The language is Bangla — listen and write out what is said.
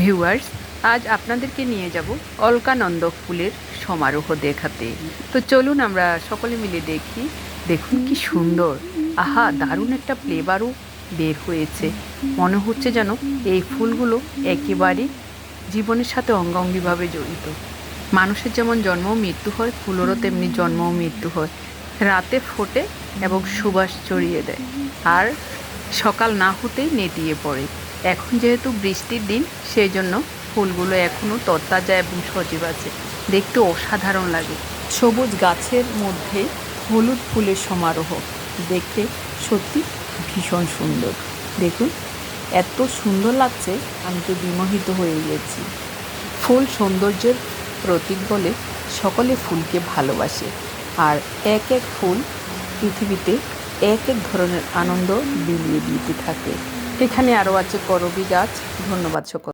ভিউয়ার্স আজ আপনাদেরকে নিয়ে যাব অলকানন্দ ফুলের সমারোহ দেখাতে। তো চলুন আমরা সকলে মিলে দেখি। দেখুন কি সুন্দর। আহা, দারুণ একটা ফ্লেভারও বের হয়েছে। মনে হচ্ছে যেন এই ফুলগুলো একেবারেই জীবনের সাথে অঙ্গাঙ্গিভাবে জড়িত। মানুষের যেমন জন্ম মৃত্যু হয়, ফুলেরও তেমনি জন্ম মৃত্যু হয়। রাতে ফোটে এবং সুবাস ছড়িয়ে দেয়। আর সকাল না হতেই নেতিয়ে পড়ে। এখন যেহেতু বৃষ্টির দিন সেই জন্য ফুলগুলো এখনও তরতাজা এবং সজীব আছে। দেখতে অসাধারণ লাগে। সবুজ গাছের মধ্যে হলুদ ফুলের সমারোহ। দেখতে সত্যি ভীষণ সুন্দর। দেখুন, এত সুন্দর লাগছে, আমি তো বিমোহিত হয়ে গেছি। ফুল সৌন্দর্যের প্রতীক বলে সকলে ফুলকে ভালোবাসে। আর এক এক ফুল পৃথিবীতে এক এক ধরনের আনন্দ বিলিয়ে দিতে থাকে। এখানে আরও আছে করবি গাছ। ধন্যবাদ সকল